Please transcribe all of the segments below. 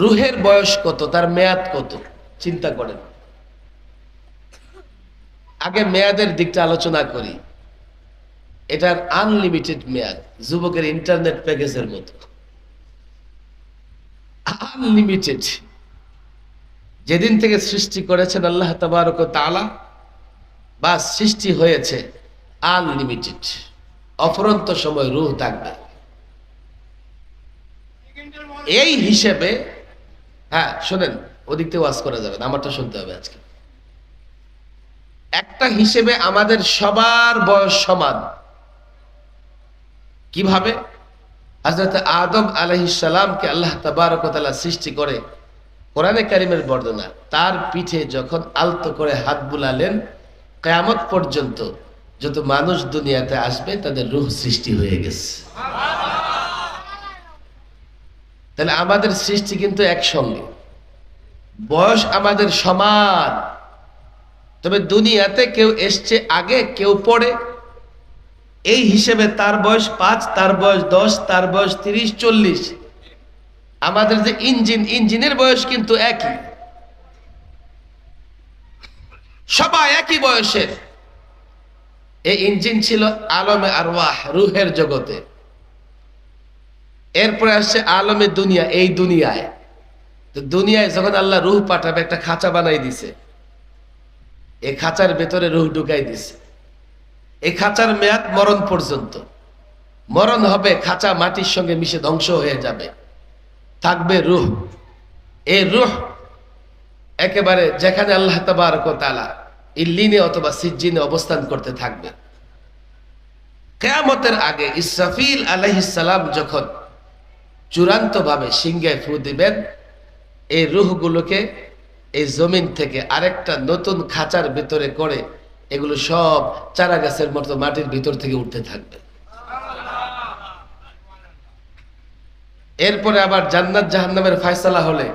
রুহের বয়স কত? তার মেয়াদ কত? চিন্তা করেন। আগে মেয়াদের দিকটা আলোচনা করি। এটার আনলিমিটেড মেয়াদ, যুবকের ইন্টারনেট প্যাকেজের মতো। আনলিমিটেড যেদিন থেকে সৃষ্টি করেছেন আল্লাহ তাবারক তাআলা, বা সৃষ্টি হয়েছে আনলিমিটেড অফরন্ত সময় রুহ থাকবে। এই হিসেবে হ্যাঁ শোনেন, ওদিক থেকে ওয়াজ করা যাবে আমারটা শুনতে হবে আজকে। একটা হিসেবে আমাদের সবার বয়স সমান। কীভাবে? হজরত আদম আলহিসামকে আল্লাহ তাবারকতালা সৃষ্টি করে কোরআনে কারিমের বর্ণনা, তার পিঠে যখন আলতো করে হাত বুলালেন, কেয়ামত পর্যন্ত যত মানুষ দুনিয়াতে আসবে, তাদের রুহ সৃষ্টি হয়ে গেছে। তাহলে আমাদের সৃষ্টি কিন্তু একসঙ্গে। বয়স আমাদের সমান। তবে দুনিয়াতে কেউ এসছে আগে, কেউ পড়ে এই হিসেবে তার বয়স পাঁচ, তার বয়স দশ, তার বয়স তিরিশ, চল্লিশ। আমাদের যে ইঞ্জিন, ইঞ্জিনের বয়স কিন্তু একই। সবাই একই বয়সের। এই ইঞ্জিন ছিল আলমে আরওয়াহ, রুহের জগতে। এরপরে আসছে আলমে দুনিয়া, এই দুনিয়ায়। তো দুনিয়ায় যখন আল্লাহ রুহ পাঠাবে, একটা খাঁচা বানাই দিছে। এই খাঁচার ভেতরে রুহ ঢুকাই দিছে। এই খাঁচার মেয়াদ মরণ পর্যন্ত। মরণ হবে, খাঁচা মাটির সঙ্গে মিশে ধ্বংস হয়ে যাবে। থাকবে রুহ। এই রুহ একেবারে যেখানে আল্লাহ তালা ইল্লিনে অথবা সিজ্জিনে অবস্থান করতে থাকবে। কেয়ামতের আগে ইসরাফিল আলহিসাল্লাম যখন চূড়ান্তভাবে সিংহায় ফু দিবেন, এই রুহগুলোকে এই জমিন থেকে আরেকটা নতুন খাঁচার ভিতরে করে এগুলো সব চারা গাছের মতো মাটির ভিতর থেকে উঠতে থাকবে। এরপরে আবার জান্নাত জাহান্নামের ফায়সালা হলে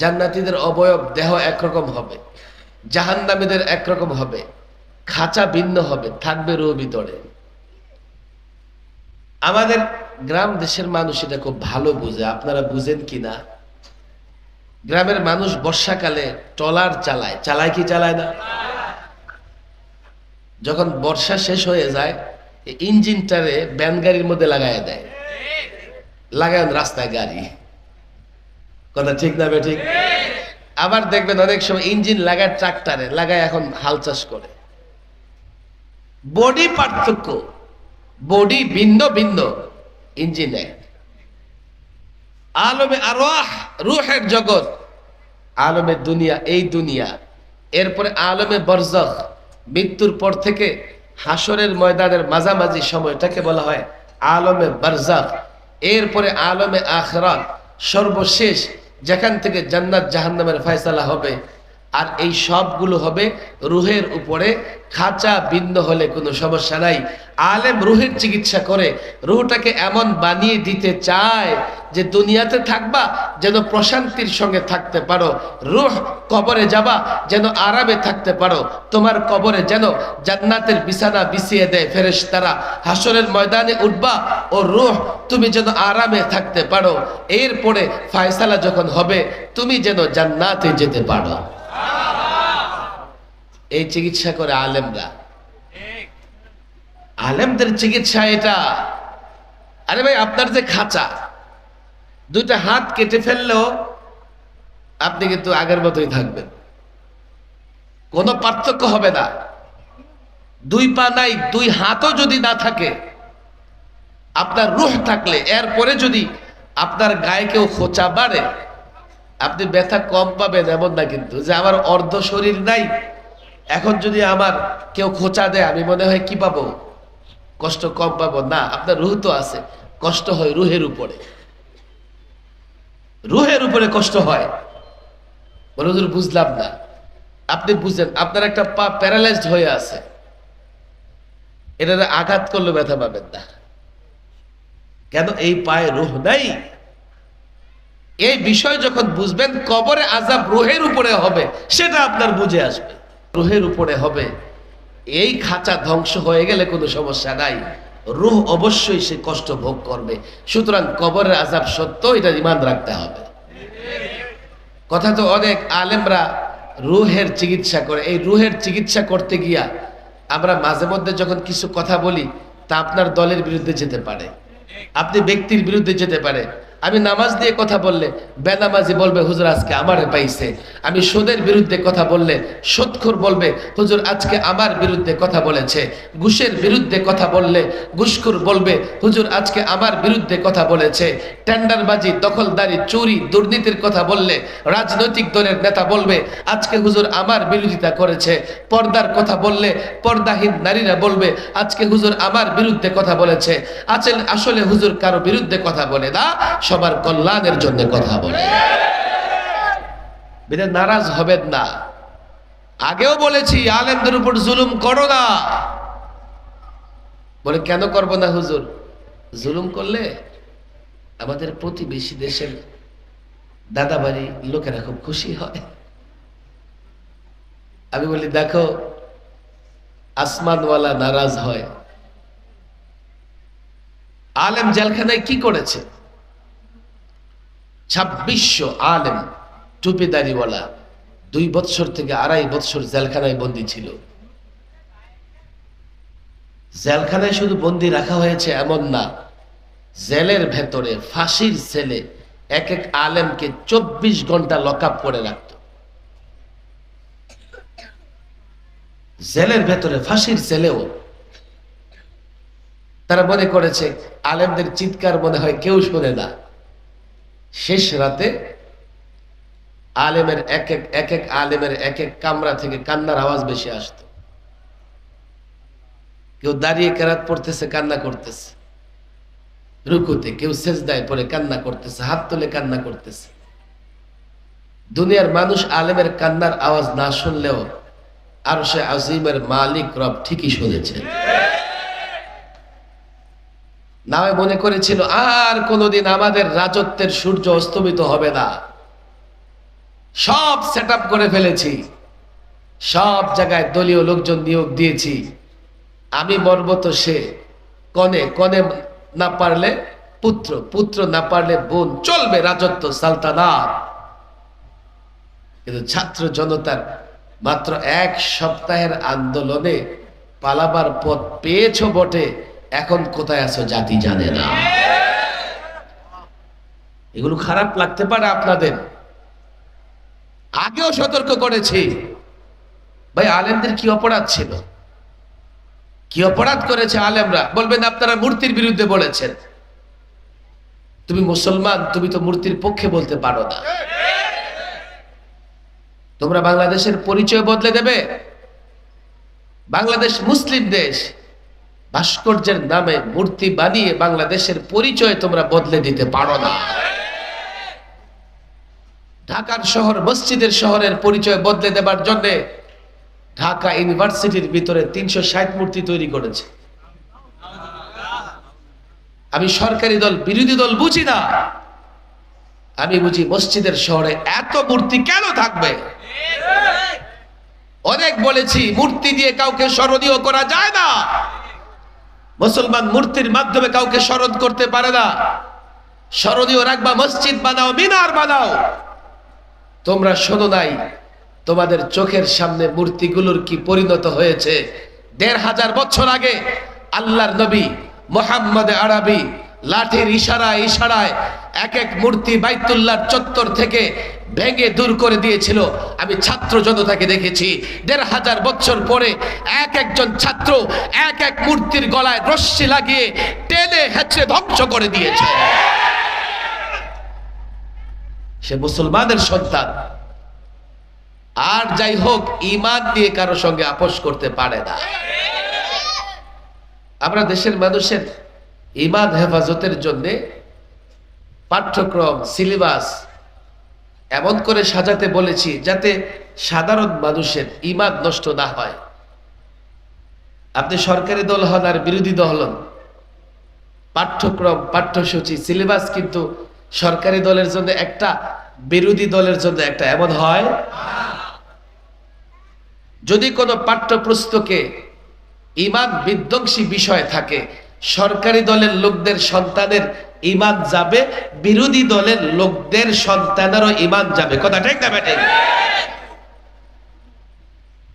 জান্নাতীদের অবয়ব দেহ একরকম হবে, জাহান্নামীদের একরকম হবে, খাঁচা ভিন্ন হবে, থাকবে রুহ ভিতরে। আমাদের গ্রাম দেশের মানুষ এটা খুব ভালো বুঝে। আপনারা বুঝেন কি না গ্রামের মানুষ বর্ষাকালে ট্রলার চালায়। চালায় কি চালায় না? যখন বর্ষা শেষ হয়ে যায় ইঞ্জিনটারে ব্যান গাড়ির মধ্যে লাগায় দেয়। লাগায় রাস্তায় গাড়ি। কথা ঠিক না ঠিক আবার দেখবেন অনেক সময় ইঞ্জিন লাগায় ট্রাক্টারে, লাগায় এখন হাল চাষ করে। বডি পার্থক্য। বডি ভিন্ন ভিন্ন ইঞ্জিন। আলমে আরোহ রুহের জগৎ। আলমে দুনিয়া, এই দুনিয়া। এরপরে আলমে বরজখ। মৃত্যুর পর থেকে হাসরের ময়দানের মাঝামাঝি সময়টাকে বলা হয় আলমে বরজখ। এরপরে আলমে আখরাত। সর্বশেষ যেখান থেকে জান্নাত জাহান্নামের ফয়সালা হবে আর এই সবগুলো হবে রুহের উপরে। খাঁচা বিন্দ হলে কোনো সমস্যা নাই। আলেম রুহের চিকিৎসা করে, রুহটাকে এমন বানিয়ে দিতে চায় যে দুনিয়াতে থাকবা, যেন প্রশান্তির সঙ্গে থাকতে পারো। রুহ কবরে যাবা, যেন আরামে থাকতে পারো। তোমার কবরে যেন জান্নাতের বিছানা বিছিয়ে দেয় ফেরেশ তারা হাসরের ময়দানে উঠবা, ও রুহ, তুমি যেন আরামে থাকতে পারো। এরপরে ফায়সালা যখন হবে, তুমি যেন জান্নাতে যেতে পারো। এই চিকিৎসা করে আলেমরা। আলেমদের চিকিৎসা এটা। আরে ভাই আপনার যে খাঁচা দুইটা হাত কেটে ফেললেও আপনি কিন্তু আগের মতোই থাকবেন। কোনো পার্থক্য হবে না। দুই পা নাই দুই হাতও যদি না থাকে আপনার রুহ থাকলে এরপরে যদি আপনার গায়ে কেউ খোঁচা বাড়ে আপনি ব্যথা কম পাবেন এমন না কিন্তু যে আমার অর্ধ শরীর নাই এখন যদি আমার কেউ খোঁচা দেয়, আমি মনে হয় কি পাবো? কষ্ট কম পাবো? না, আপনার রুহ তো আছে। কষ্ট হয় রুহের উপরে। রুহের উপরে কষ্ট হয়। বলে, হুজুর, বুঝলাম না। আপনি বুঝলেন আপনার একটা পা প্যারালাইজড হয়ে আছে। এটা আঘাত করলে ব্যথা পাবেন না। কেন? এই পায়ে রুহ নাই। এই বিষয় যখন বুঝবেন, কবরে আজাব রুহের উপরে হবে, সেটা আপনার বুঝে আসবে। রুহের উপরে হবে। এই খাঁচা ধ্বংস হয়ে গেলে কোনো সমস্যা নাই। রুহ অবশ্যই সে কষ্ট ভোগ করবে। সুতরাং কবরের আজাব সত্য, এটা ইমান রাখতে হবে। কথা তো অনেক, আলেমরা রুহের চিকিৎসা করে। এই রুহের চিকিৎসা করতে গিয়া আমরা মাঝে মধ্যে যখন কিছু কথা বলি, তা আপনার দলের বিরুদ্ধে যেতে পারে। আপনি ব্যক্তির বিরুদ্ধে যেতে পারে। আমি নামাজ দিয়ে কথা বললে বেনামাজি বলবে, হুজুর, আজকে আমারে পাইছে। আমি সুদের বিরুদ্ধে কথা বললে সুদখোর বলবে, হুজুর, আজকে আমার বিরুদ্ধে কথা বলেছে। ঘুষের বিরুদ্ধে কথা বললে ঘুষখোর বলবে, হুজুর, আজকে আমার বিরুদ্ধে কথা বলেছে। টেন্ডারবাজি, দখলদারি, চুরি, দুর্নীতির কথা বললে রাজনৈতিক দলের নেতা বলবে, আজকে হুজুর আমার বিরোধিতা করেছে। পর্দার কথা বললে পর্দাহীন নারীরা বলবে, আজকে হুজুর আমার বিরুদ্ধে কথা বলেছে। আচল আসলে হুজুর কারও বিরুদ্ধে কথা বলে না সবার কল্যাণের জন্য কথা বলে। নারাজ হবেন না। আগেও বলেছি, আলেমদের উপর জুলুম করো না। বলে, কেন করব না হুজুর? জুলুম করলে আমাদের প্রতিবেশী দেশের দাদা বাড়ি লোকেরা খুব খুশি হয়। আমি বলি, দেখো, আসমানওয়ালা নারাজ হয়। আলেম জেলখানায় কি করেছে? ছাব্বিশশো আলেম টুপিদারিওয়ালা দুই বৎসর থেকে আড়াই বৎসর জেলখানায় বন্দী ছিল। জেলখানায় শুধু বন্দি রাখা হয়েছে এমন না, জেলের ভেতরে ফাঁসির সেলে এক এক আলেমকে চব্বিশ ঘণ্টা লক করে রাখত। জেলের ভেতরে ফাঁসির সেলেও তারা মনে করেছে, আলেমদের চিৎকার মনে হয় কেউ শোনে না। শেষ রাতে আলেমের এক এক এক এক আলেমের এক এক কামরা থেকে কান্নার আওয়াজ বেশি আসতো। কেউ দাঁড়িয়ে কেরাত পড়তেছে, কান্না করতেছে। রুকুতে কেউ সেজদায় পরে কান্না করতেছে, হাত তুলে কান্না করতেছে। দুনিয়ার মানুষ আলেমের কান্নার আওয়াজ না শুনলেও আর সে আজিমের মালিক রব ঠিকই শুনেছে নামে মনে করেছিল, আর কোনোদিন আমাদের রাজত্বের সূর্য অস্তমিত হবে না। সব সেট করে ফেলেছি। সব জায়গায় দলীয় লোকজন নিয়োগ দিয়েছি। আমি মরব তো সে কনে কনে না পারলে পুত্র পুত্র না পারলে বোন, চলবে রাজত্ব সালতানাত। কিন্তু ছাত্র জনতার মাত্র এক সপ্তাহের আন্দোলনে পালাবার পথ পেয়েছ বটে। এখন কোথায় আছো জাতি জানে না। এগুলো খারাপ লাগতে পারে আপনাদের। আগেও সতর্ক করেছি। ভাই, আলেমদের কি অপরাধ ছিল? কি অপরাধ করেছে আলেমরা? বলবেন, আপনারা মূর্তির বিরুদ্ধে বলেছেন। তুমি মুসলমান, তুমি তো মূর্তির পক্ষে বলতে পারো না। তোমরা বাংলাদেশের পরিচয় বদলে দেবে। বাংলাদেশ মুসলিম দেশ। ভাস্কর্যের নামে মূর্তি বানিয়ে বাংলাদেশের পরিচয় তোমরা বদলে দিতে পারো না। ঢাকার শহর মসজিদের শহরের পরিচয় বদলে দেবার জন্য ঢাকা ইউনিভার্সিটির ভিতরে তিনশো ষাট মূর্তি তৈরি করেছে। আমি সরকারি দল, বিরোধী দল বুঝি না। আমি বুঝি মসজিদের শহরে এত মূর্তি কেন থাকবে? অনেক বলেছি, মূর্তি দিয়ে কাউকে স্মরণীয় করা যায় না। মুসলমান মূর্তির মাধ্যমে কাউকে স্মরণ করতে পারে না। স্মরণীয় রাখবা মসজিদ বানাও, মিনার বানাও। তোমরা শোনো নাই, তোমাদের চোখের সামনে মূর্তিগুলোর কি পরিণত হয়েছে? দেড় হাজার বছর আগে আল্লাহর নবী মোহাম্মদ আরবি লাঠির ইশারায় ইশারায় এক এক মূর্তি বাইতুল্লাহর চত্বর থেকে ভেঙে দূর করে দিয়েছিল। আমি ছাত্র জনতাকে দেখেছি। দেড় হাজার বছর পরে এক একজন ছাত্র এক এক মূর্তির গলায় রশ্মি লাগিয়ে টেনে হেঁচড়ে ধ্বংস করে দিয়েছে। সে মুসলমানের সন্তান। আর যাই হোক ইমান দিয়ে কারও সঙ্গে আপোষ করতে পারে না। আমরা দেশের মানুষের ইমান হেফাজতের জন্য পাঠ্যক্রম, সিলেবাস এমন করে সাজাতে বলেছি যাতে সাধারণ মানুষের ইমান নষ্ট না হয়। আপনি সরকারি দল হন আর বিরোধী দল হন। পাঠ্যক্রম, পাঠ্যসূচি, সিলেবাস কিন্তু সরকারি দলের জন্য একটা, বিরোধী দলের জন্য একটা। এমন হয়? যদি কোনো পাঠ্যপুস্তকে ইমান বিধ্বংসী বিষয় থাকে সরকারি দলের লোকদের সন্তানের ইমান যাবে, বিরোধী দলের লোকদের সন্তানেরও ইমান যাবে। কথা ঠিক না ব্যাটে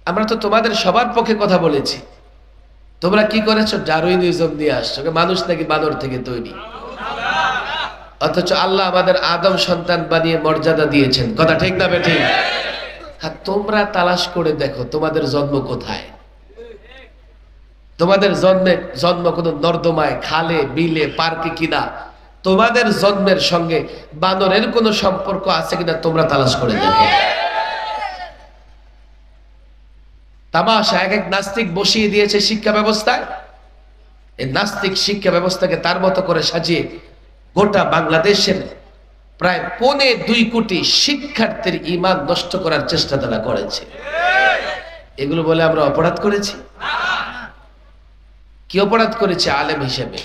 আমরা তো তোমাদের সবার পক্ষে কথা বলেছি। তোমরা কি করেছ? ডারুইনিজম নিয়ে আসছো। মানুষ নাকি বানর থেকে তৈরি। অথচ আল্লাহ আমাদের আদম সন্তান বানিয়ে মর্যাদা দিয়েছেন। কথা ঠিক না বেঠি হ্যাঁ তোমরা তালাশ করে দেখো তোমাদের জন্ম কোথায়। তোমাদের জন্মে জন্ম কোনো নর্দমায়, খালে, বিলে, পার্কে কিনা, তোমাদের জন্মের সঙ্গে বানরের কোনো সম্পর্ক আছে কিনা তোমরা তালাশ করে দেখো। তামাশা এক এক নাস্তিক বসিয়ে দিয়েছে শিক্ষা ব্যবস্থায়। এই নাস্তিক শিক্ষা ব্যবস্থাকে তার মতো করে সাজিয়ে গোটা বাংলাদেশের প্রায় পৌনে দুই কোটি শিক্ষার্থীর ইমান নষ্ট করার চেষ্টা তারা করেছে। এগুলো বলে আমরা অপরাধ করেছি? কি অপরাধ করেছে আলেম হিসেবে?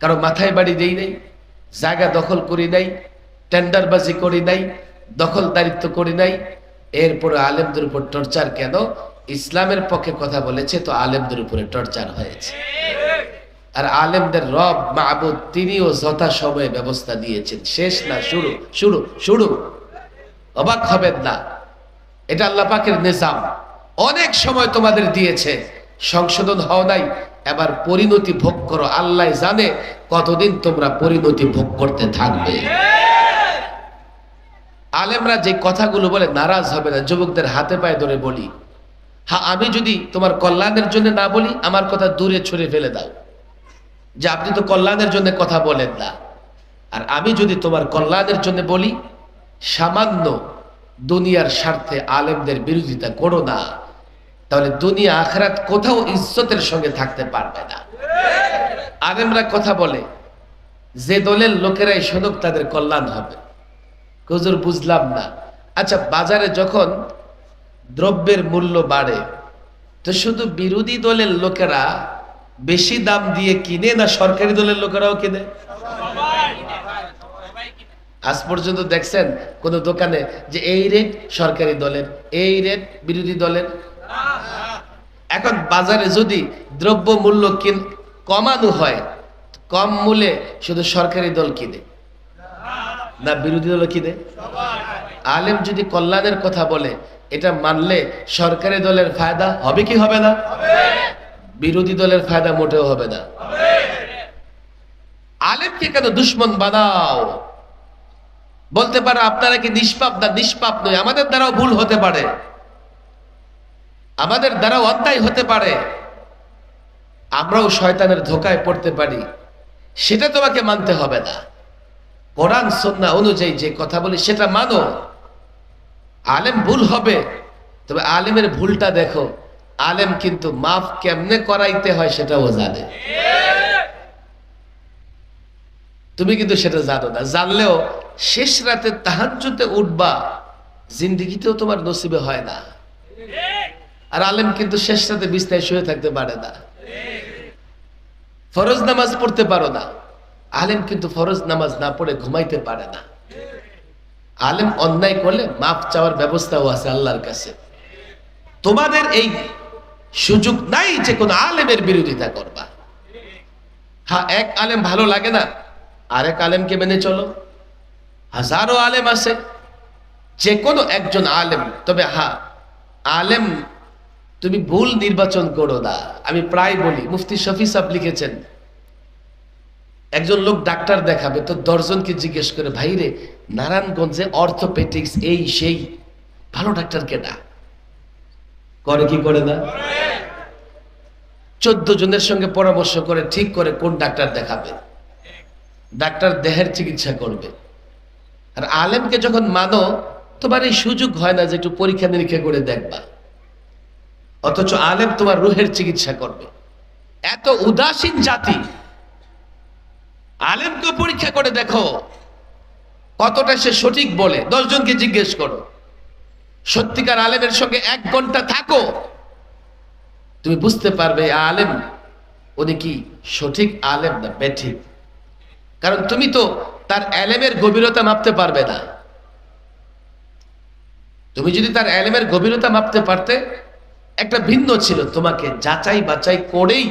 কারও মাথায় বাড়ি দেই নাই, জায়গা দখল করি নাই, টেন্ডারবাজি করি নাই দখলদারিত্ব করি নাই, এরপরে আলেমদের উপর টর্চার কেন? ইসলামের পক্ষে কথা বলেছে, তো আলেমদের উপরে টর্চার হয়েছে। আর আলেমদের রব মাহবুদ তিনিও যথা সময়ে ব্যবস্থা দিয়েছেন শেষ না, শুরু শুরু শুরু। অবাক হবেন না। এটা আল্লাহ পাকের নিজাম। অনেক সময় তোমাদের দিয়েছে, সংশোধন হও নাই এবার পরিণতি ভোগ করো, আল্লাহ জানে কতদিন তোমরা পরিণতি ভোগ করতে থাকবে। আলেমরা যে কথাগুলো বলে, নারাজ হবে না, যুবকদের হাতে পায়ে ধরে বলি। হ্যাঁ আমি যদি তোমার কল্যাণের জন্য না বলি, আমার কথা দূরে ছড়ে ফেলে দাও। যে আপনি তো কল্যাণের জন্য কথা বলেন না। আর আমি যদি তোমার কল্যাণের জন্য বলি, সামান্য দুনিয়ার স্বার্থে আলেমদের বিরোধিতা করো না। তাহলে দুনিয়া, আখরাত কোথাও ইজ্জতের সঙ্গে থাকতে পারবে না। আলেমরা কথা বলে, যে দলের লোকেরাই শোনক তাদের কল্যাণ হবে। কজুর বুঝলাম না। আচ্ছা বাজারে যখন দ্রব্যের মূল্য বাড়ে, তো শুধু বিরোধী দলের লোকেরা বেশি দাম দিয়ে কিনে না সরকারি দলের লোকেরাও কিনে? আজ পর্যন্ত দেখছেন কোন দোকানে যে এই রেট সরকারি দলের, এই রেট বিরোধী দলের এখন বাজারে যদি দ্রব্য মূল্য কমানো হয়, কম মূল্যে শুধু সরকারি দল কিনে, না বিরোধী দল কিনে? আলেম যদি কল্যাণের কথা বলে, এটা মানলে সরকারি দলের ফায়দা হবে কি হবে না? বিরোধী দলের ফায়দা মোটেও হবে না। আলেমকে কেন দুশ্মন বানাও? বলতে পারো আপনারা কি নিষ্পাপ না নিষ্পাপ নয়, আমাদের দ্বারাও ভুল হতে পারে। আমাদের দ্বারাও অন্যায় হতে পারে। আমরাও শয়তানের ধোকায় পড়তে পারি। সেটা তোমাকে মানতে হবে না। কোরআন সন্না অনুযায়ী যে কথা বলি, সেটা মানো। আলেম ভুল হবে। তবে আলেমের ভুলটা দেখো। আলেম কিন্তু মাফ কেমনে করাইতে হয় সেটাও জানে। তুমি কিন্তু সেটা জানো না। জানলেও শেষ রাতে তাহাজ্জুতে উঠবা, জিন্দিগিতেও তোমার নসিবে হয় না। আর আলেম কিন্তু শেষ রাতে বিস্তায় শুয়ে থাকতে পারে না। ফরজ নামাজ পড়তে পারো না। আলেম কিন্তু ফরজ নামাজ না পড়ে ঘুমাইতে পারে না। আলেম অন্যায় করলে মাফ চাওয়ার ব্যবস্থাও আছে আল্লাহর কাছে। তোমাদের এই সুযোগ নাই যে কোনো আলেমের বিরোধিতা করবা। হ্যাঁ এক আলেম ভালো লাগে না, আরেক আলেমকে মেনে চলো। হাজারো আলেম আছে, যে কোনো একজন আলেম। তবে হ্যাঁ আলেম তুমি ভুল নির্বাচন করো না। আমি প্রায় বলি, মুফতি শফি সাহেব লিখেছেন, একজন লোক ডাক্তার দেখাবে, তো দশজনকে জিজ্ঞেস করে, ভাই রে, নারায়ণগঞ্জে অর্থোপেটিক্স এই সেই, ভালো ডাক্তার কেটা করে কি করে না? চোদ্দ জনের সঙ্গে পরামর্শ করে, ঠিক করে কোন ডাক্তার দেখাবে। ডাক্তার দেহের চিকিৎসা করবে। আর আলেমকে যখন মানো, তোমার এই সুযোগ হয় না যে একটু পরীক্ষা নিরীক্ষা করে দেখবা। অথচ আলেম তোমার রুহের চিকিৎসা করবে। এত উদাসীন জাতি। আলেমকে পরীক্ষা করে দেখো, কতটা সে সঠিক বলে। দশজনকে জিজ্ঞেস করো, সত্যিকার আলেমের সঙ্গে এক ঘণ্টা থাকো। তুমি বুঝতে পারবে আলেম, উনি কি সঠিক আলেম না বেঠিক? কারণ তুমি তো তার এলেমের গভীরতা মাপতে পারবে না। তুমি যদি তার এলেমের গভীরতা মাপতে পারতে একটা ভিন্ন ছিল। তোমাকে যাচাই বাছাই করেই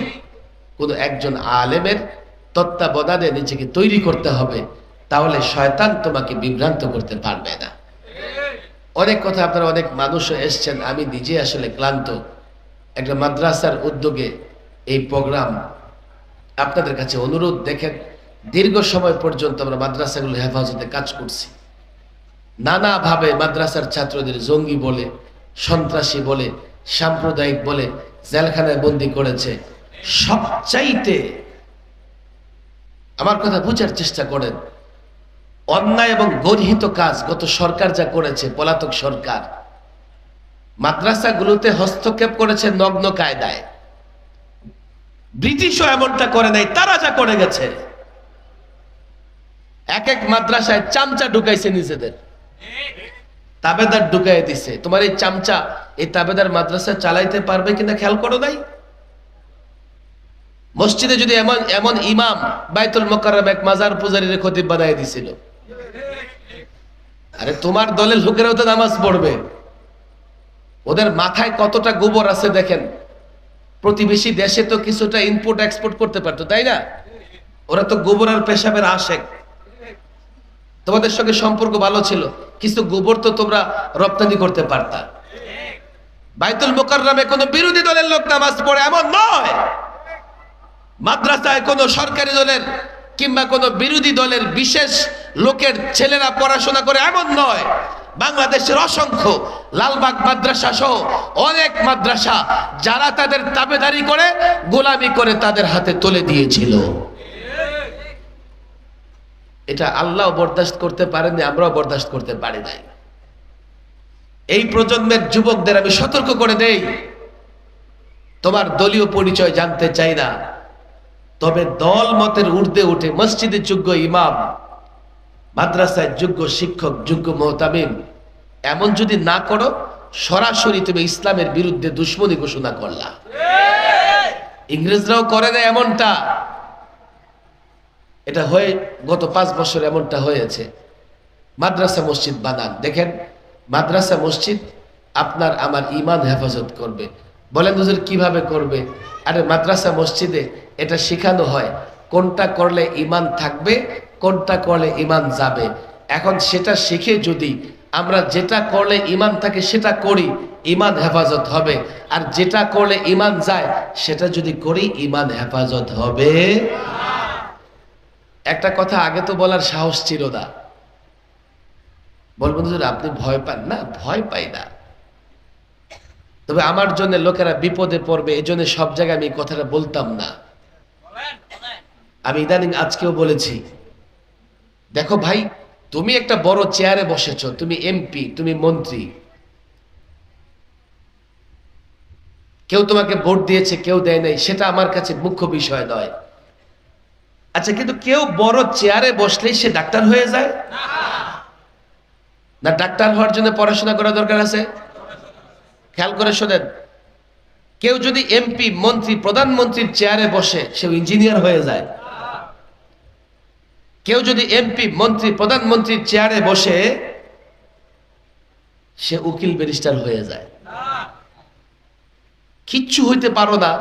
কোনো একজন আলেমের তত্ত্বাবধানে নিজেকে তৈরি করতে হবে, তাহলে শয়তান তোমাকে বিভ্রান্ত করতে পারবে না। অনেক কথা আপনারা অনেক মানুষও এসছেন, আমি নিজে আসলে ক্লান্ত। একটা মাদ্রাসার উদ্যোগে এই প্রোগ্রাম আপনাদের কাছে অনুরোধ, দেখেন দীর্ঘ সময় পর্যন্ত আমরা মাদ্রাসাগুলো হেফাজতে কাজ করছি। নানাভাবে মাদ্রাসার ছাত্রদের জঙ্গি বলে, সন্ত্রাসী বলে সাম্প্রদায়িক বলে জেলখানায় বন্দি করেছে। সবচাইতে আমার কথা বুঝার চেষ্টা করেন, অন্যায় এবং গর্হিত কাজ গত সরকার যা করেছে, পলাতক সরকার। মাদ্রাসাগুলোতে হস্তক্ষেপ করেছে নগ্ন কায়দায়। ব্রিটিশও এমনটা করে নাই, তারা যা করে গেছে। এক এক মাদ্রাসায় চামচা ঢুকাইছে নিজেদের। তাবেদার ঢুকাই দিছে। তোমার এই চামচা এই তাবেদার মাদ্রাসা চালাইতে পারবে কিনা খেয়াল করো নাই? মসজিদে যদি এমন এমন ইমাম বাইতুল মোকাররম এক মাজার পূজারীর খতিব বানাই দিছিল। আরে তোমার দলের লোকেরাও তো নামাজ পড়বে। ওদের মাথায় কতটা গোবর আছে দেখেন। প্রতিবেশী দেশে তো কিছুটা ইনপুট এক্সপোর্ট করতে পারতো, তাই না? ওরা তো গোবর আর পেশাবের আশেক। তোমাদের সঙ্গে সম্পর্ক ভালো ছিল, কিছু গোবর তো তোমরা রপ্তানি করতে পারতা। বাইতুল মোকাররমে কোনো বিরোধী দলের লোক নামাজ পড়ে এমন নয়। মাদ্রাসায় কোনো সরকারি দলের কিংবা কোনো বিরোধী দলের বিশেষ লোকের ছেলেরা পড়াশোনা করে এমন নয়। বাংলাদেশের অসংখ্য লালবাগ মাদ্রাসা সহ অনেক মাদ্রাসা, যারা তাদের তাবেদারি করে, গোলামি করে তাদের হাতে তুলে দিয়েছিল। এটা আল্লাহ বরদাস্ত করতে পারেননি, আমরাও বরদাস্ত করতে পারি নাই। এই প্রজন্মের যুবকদের আমি সতর্ক করে দেই, তোমার দলীয় পরিচয় জানতে চাই না, তবে দল মতের ঊর্ধ্বে উঠে মসজিদে যোগ্য ইমাম, মাদ্রাসায় যোগ্য শিক্ষক, যোগ্য মোহতামিম, এমন যদি না করো, সরাসরি তুমি ইসলামের বিরুদ্ধে দুশ্মনী ঘোষণা করলা। ইংরেজরাও করে না এমনটা। এটা হয়ে গত পাঁচ বছর এমনটা হয়েছে। মাদ্রাসা মসজিদ বানান। দেখেন, মাদ্রাসা মসজিদ আপনার আমার ইমান হেফাজত করবে। বলেন হুজুর, কীভাবে করবে? আরে মাদ্রাসা মসজিদে এটা শেখানো হয়। কোনটা করলে ইমান থাকবে, কোনটা করলে ইমান যাবে। এখন সেটা শিখে যদি আমরা যেটা করলে ইমান থাকে সেটা করি ইমান হেফাজত হবে। আর যেটা করলে ইমান যায়, সেটা যদি করি ইমান হেফাজত হবে। একটা কথা আগে তো বলার সাহস ছিল না। বলবেন আপনি ভয় পান না? ভয় পাই না। তবে আমার জন্য লোকেরা বিপদে পড়বে, এই জন্য সব জায়গায় আমি কথাটা বলতাম না। আমি ইদানিং আজকেও বলেছি, দেখো ভাই, তুমি একটা বড় চেয়ারে বসেছ, তুমি এমপি, তুমি মন্ত্রী। কেউ তোমাকে ভোট দিয়েছে, কেউ দেয় নাই, সেটা আমার কাছে মুখ্য বিষয় নয়। আচ্ছা কিন্তু কেউ বড় চেয়ারে বসলেই সে ডাক্তার হয়ে যায়? না, ডাক্তার হওয়ার জন্য পড়াশোনা করা দরকার আছে? খেয়াল করে শোনেন, কেউ যদি এমপি, মন্ত্রী, প্রধানমন্ত্রীর চেয়ারে বসে সে ইঞ্জিনিয়ার হয়ে যায়। কেউ যদি এমপি, মন্ত্রী, প্রধানমন্ত্রীর চেয়ারে বসে, সে উকিল ব্যারিস্টার হয়ে যায়। কিচ্ছু হইতে পারো না।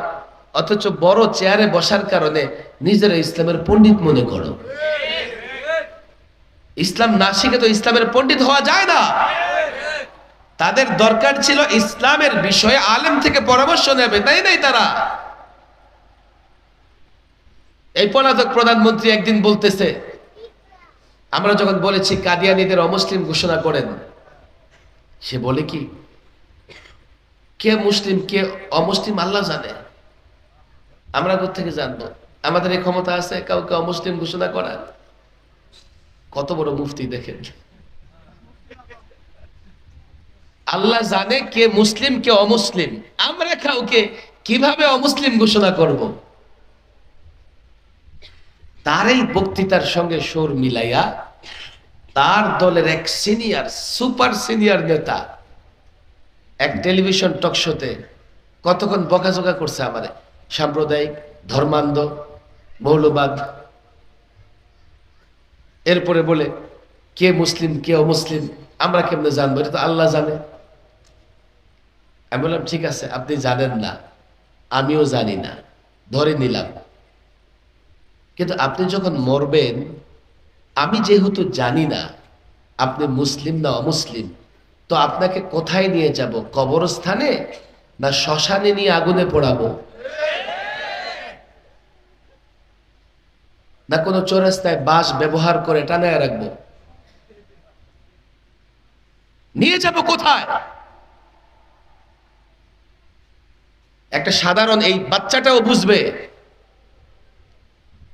অথচ বড় চেয়ারে বসার কারণে নিজেরা ইসলামের পণ্ডিত মনে করো। ইসলাম না শিখে তো ইসলামের পণ্ডিত হওয়া যায় না। তাদের দরকার ছিল ইসলামের বিষয়ে আলেম থেকে পরামর্শ নেবে, তাই নাই তারা? এই পলাতক প্রধানমন্ত্রী একদিন বলতেছে, আমরা যখন বলেছি কাদিয়ানিদের অমুসলিম ঘোষণা করেন, সে বলে কি, কে মুসলিম, কে অমুসলিম আল্লাহ জানে? আমরা থেকে জানব? আমাদের এই ক্ষমতা আছে কাউকে অমুসলিম ঘোষণা করার? কত বড় মুফতি দেখেন। আল্লাহ জানে কে মুসলিম, কে অমুসলিম। আমরা কাউকে কীভাবে অমুসলিম ঘোষণা করব? তার এই বক্তৃতার সঙ্গে সুর মিলাইয়া তার দলের এক সিনিয়র, সুপার সিনিয়র নেতা এক টেলিভিশন টক শোতে কতক্ষণ বকাঝোকা করছে আমারে? সাম্প্রদায়িক, ধর্মান্ধ, মৌলবাদ। এরপরে বলে, কে মুসলিম, কে অমুসলিম, আমরা কেমনে জানব? এটা তো আল্লাহ জানে। আমি বললাম, ঠিক আছে, আপনি জানেন না। আমিও জানি না। ধরে নিলাম। কিন্তু আপনি যখন মরবেন, আমি যেহেতু জানি না, আপনি মুসলিম না অমুসলিম, তো আপনাকে কোথায় নিয়ে যাব? কবরস্থানে না শ্মশানে নিয়ে আগুনে পোড়াবো? না কোনো চোরাস্তায় বাস ব্যবহার করে টানায় রাখব? নিয়ে যাব কোথায়? একটা সাধারণ এই বাচ্চাটাও বুঝবে।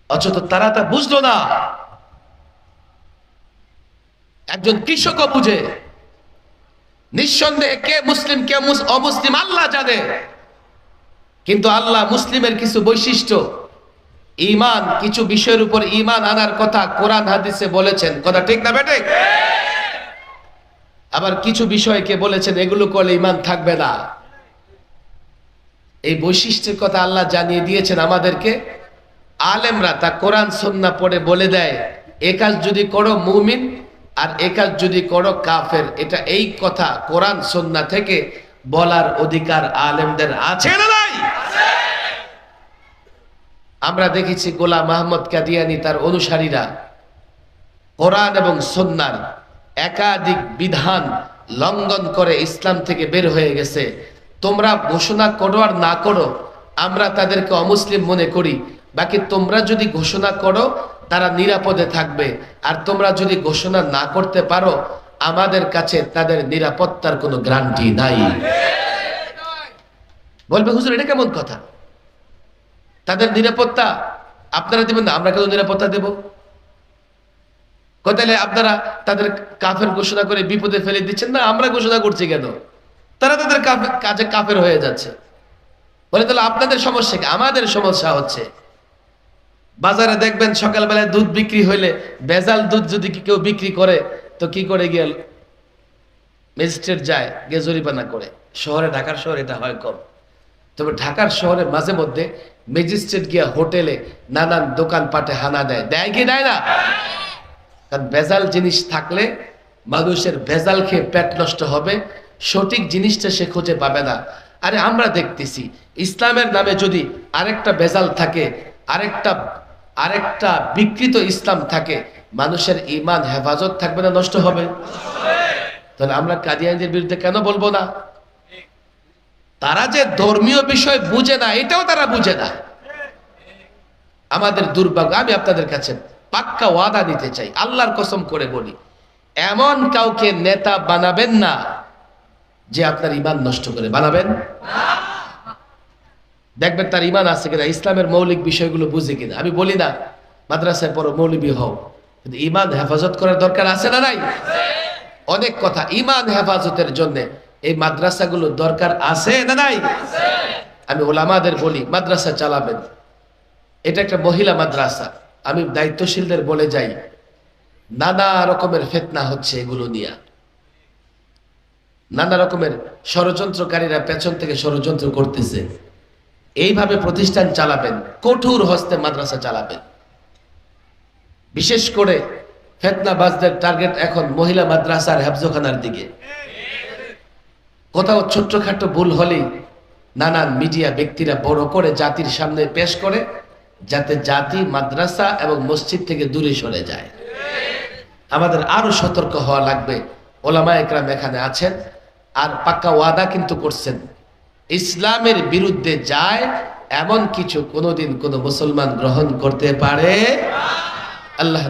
অথচ তারা তা বুঝলো না। একজন কৃষকও বুঝে। নিঃসন্দেহে কে মুসলিম, কে অমুসলিম, আল্লাহ জানে। কিন্তু আল্লাহ মুসলিমের কিছু বৈশিষ্ট্য ইমান কিছু বিষয়ের উপর ইমান আনার কথা কোরআন হাদিসে বলেছেন। কথা ঠিক না বেটে আবার কিছু বিষয়কে বলেছেন, এগুলো করলে ইমান থাকবে না। এই বৈশিষ্ট্যের কথা আল্লাহ জানিয়ে দিয়েছেন আমাদেরকে। আলেমরা তা কোরআন, সন্না পড়ে বলে দেয়, এ কাজ যদি করো মুমিন, আর এ কাজ যদি করো কাফের। এটা এই কথা কোরআন, সন্না থেকে বলার অধিকার আলেমদের আছে। না নাই আমরা দেখেছি গোলাম মাহমদ কাদিয়ানি তার অনুসারীরা কোরআন এবং সন্ন্যার একাধিক বিধান লঙ্ঘন করে ইসলাম থেকে বের হয়ে গেছে। তোমরা ঘোষণা করো আর না করো, আমরা তাদেরকে অমুসলিম মনে করি। বাকি তোমরা যদি ঘোষণা করো, তারা নিরাপদে থাকবে। আর তোমরা যদি ঘোষণা না করতে পারো, আমাদের কাছে তাদের নিরাপত্তার কোনো গ্যারান্টি নাই। বলবে, হুজুর, এটা কেমন কথা? তাদের নিরাপত্তা আপনারা দেবেন না, আমরা কেন নিরাপত্তা দেব? কোথায় আপনারা তাদের কাফের ঘোষণা করে বিপদে ফেলে দিচ্ছেন? না, আমরা ঘোষণা করছি কেন? তারা তাদের কাজে কাফের হয়ে যাচ্ছে। বলে তাহলে আপনাদের সমস্যা কি? আমাদের সমস্যা হচ্ছে, বাজারে দেখবেন সকালবেলায় দুধ বিক্রি হইলে ভেজাল দুধ যদি কেউ বিক্রি করে, তো কি করে গিয়ে ম্যাজিস্ট্রেট যায়, গিয়ে করে? শহরে, ঢাকার শহরে এটা হয় কম। তবে ঢাকার শহরে মাঝে মধ্যে ম্যাজিস্ট্রেট গিয়া হোটেলে নানান দোকানপাটে হানা দেয়। দেয় কি দেয় না? কারণ ভেজাল জিনিস থাকলে মানুষের ভেজাল খেয়ে পেট নষ্ট হবে, সঠিক জিনিসটা সে খুঁজে পাবে না। আরে আমরা দেখতেছি, ইসলামের নামে যদি আরেকটা ভেজাল থাকে, আরেকটা আরেকটা বিকৃত ইসলাম থাকে, মানুষের ইমান হেফাজত থাকবে না, নষ্ট হবে? তাহলে আমরা কাদিয়ানদের বিরুদ্ধে কেন বলব না? তারা যে ধর্মীয় বিষয় বুঝে না, এটাও তারা বুঝে না। আমাদের দুর্ভাগ্য, আমি আপনাদের কাছে পাক্কা ওয়াদা নিতে চাই, আল্লাহর কসম করে বলি, এমন কাউকে নেতা বানাবেন না যে আপনার ইমান নষ্ট করে। বানাবেন? দেখবেন তার ইমান আছে কিনা, ইসলামের মৌলিক বিষয়গুলো বুঝে কিনা। আমি বলি না, মাদ্রাসায় পড়ো, মৌলবী হও, কিন্তু ইমান হেফাজত করার দরকার আছে না নাই? অনেক কথা ইমান হেফাজতের জন্য এই মাদ্রাসাগুলো দরকার আছে না নাই? আমি ওলামাদের বলি, মাদ্রাসা চালাবেন। এটা একটা মহিলা মাদ্রাসা। আমি দায়িত্বশীলদের বলে যাই, নানা রকমের ফেতনা হচ্ছে এগুলো নিয়ে। নানা রকমের ষড়যন্ত্রকারীরা পেছন থেকে ষড়যন্ত্র করতেছে। এইভাবে প্রতিষ্ঠান চালাবেন, কঠোর হস্তে মাদ্রাসা চালাবেন। বিশেষ করে ফেতনাবাজদের টার্গেট এখন মহিলা মাদ্রাসার হেফজোখানার দিকে। কোথাও ছোট্টখাটো ভুল হলেই নানান মিডিয়া ব্যক্তিরা বড় করে জাতির সামনে পেশ করে, যাতে জাতি, মাদ্রাসা এবং মসজিদ থেকে দূরে সরে যায়। আমাদের আরও সতর্ক হওয়া লাগবে। ওলামা একরাম এখানে আছেন আর পাক্কা ওয়াদা কিন্তু করছেন। ইসলামের বিরুদ্ধে যায় এমন কিছু কোনোদিন কোনো মুসলমান গ্রহণ করতে পারে? আল্লাহ